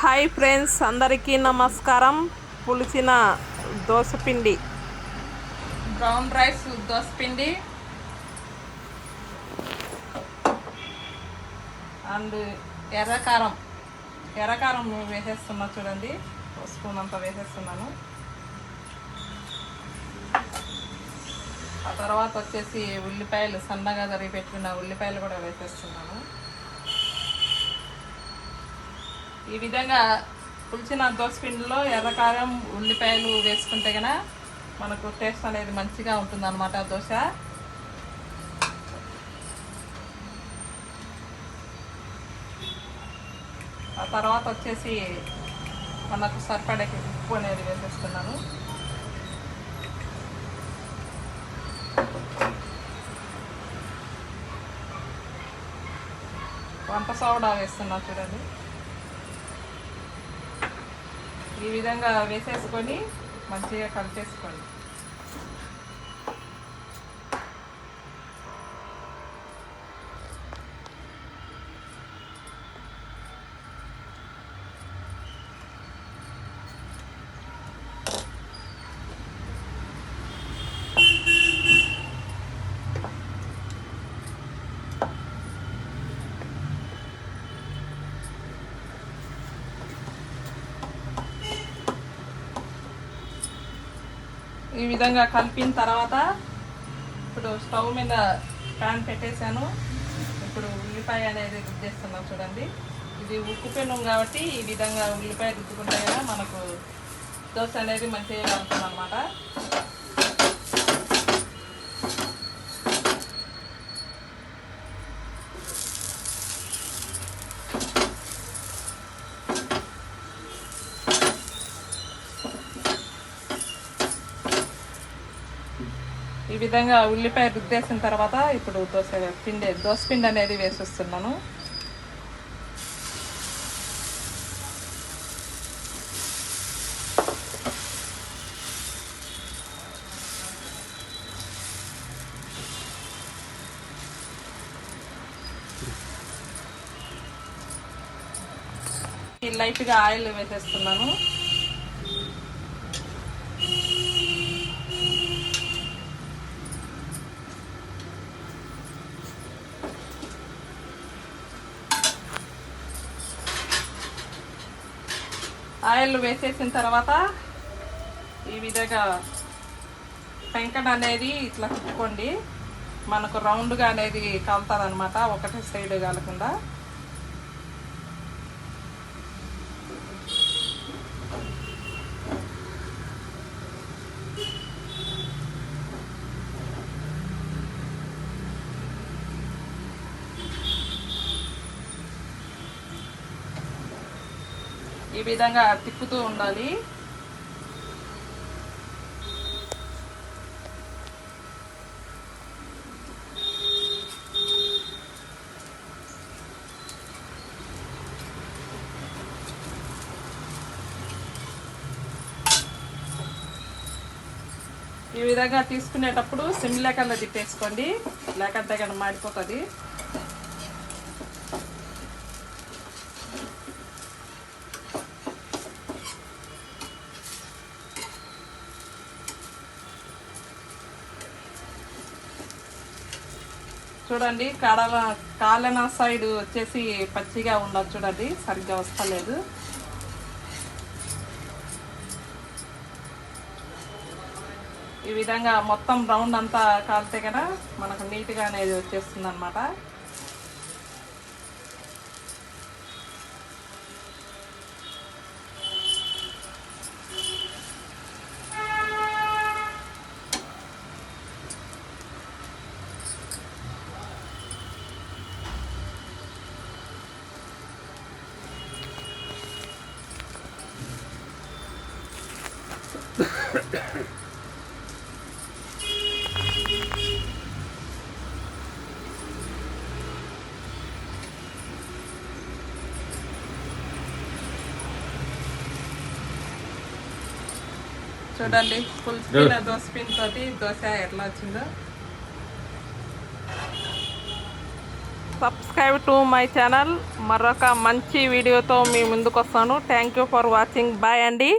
Hi friends అందరికీ నమస్కారం. పులిసిన దోసపిండి బ్రౌన్ రైస్ దోసపిండి అండ్ ఎర్రకారం. ఎర్రకారం వేసేస్తున్నా చూడండి. స్పూన్ అంతా వేసేస్తున్నాను. ఆ తర్వాత వచ్చేసి ఉల్లిపాయలు సన్నగా తరిగి పెట్టుకున్న ఉల్లిపాయలు కూడా వేసేస్తున్నాను. ఈ విధంగా పులిచిన దోసపిండిలో ఎర్రకారం ఉల్లిపాయలు వేసుకుంటే కనుక మనకు టేస్ట్ అనేది మంచిగా ఉంటుంది అనమాట దోశ. ఆ తర్వాత వచ్చేసి మనకు సరిపడే ఉప్పు అనేది వేసేస్తున్నాను. వంట సోడా వేస్తున్నా చూడండి. ఈ విధంగా వేసేసుకొని మంచిగా కలిపేసుకోండి. ఈ విధంగా కలిపిన తర్వాత ఇప్పుడు స్టవ్ మీద ప్యాన్ పెట్టేశాను. ఇప్పుడు ఉల్లిపాయ అనేది రుద్దేస్తున్నాం చూడండి. ఇది ఉక్కు పెనం కాబట్టి ఈ విధంగా ఉల్లిపాయ రుద్దుకుంటే మనకు దోశ అనేది మంచిగా కలుగుతుంది అనమాట విధంగా ఉల్లిపాయ రుద్దేసిన తర్వాత ఇప్పుడు దోశ పిండి దోశ పిండి అనేది వేసేస్తున్నాను. లైట్గా ఆయిల్ వేసేస్తున్నాను. ఆయిల్ వేసేసిన తర్వాత ఈ విధంగా పెంకడ అనేది ఇట్లా తిప్పుకోండి. మనకు రౌండ్గా అనేది కలుతుంది అనమాట ఒకటే సైడ్ కలకుండా. ఈ విధంగా తిప్పుతూ ఉండాలి. ఈ విధంగా తీసుకునేటప్పుడు సిమ్ లేకుండా తిప్పేసుకోండి. లేకపోతే కానీ మాడిపోతుంది. చూడండి కాడల కాలన సైడ్ వచ్చేసి పచ్చిగా ఉండదు చూడండి సరిగ్గా వస్తలేదు ఈ విధంగా మొత్తం రౌండ్ అంతా కాలితే కదా మనకు నీట్గా అనేది వచ్చేస్తుంది అనమాట చూడండి ఫుల్ స్పీన్ దోశ పిన్ తోటి దోశ ఎట్లా వచ్చిందో. సబ్స్క్రైబ్ టు మై ఛానల్ మరొక మంచి వీడియోతో మీ ముందుకు వస్తాను thank you for watching bye అండి.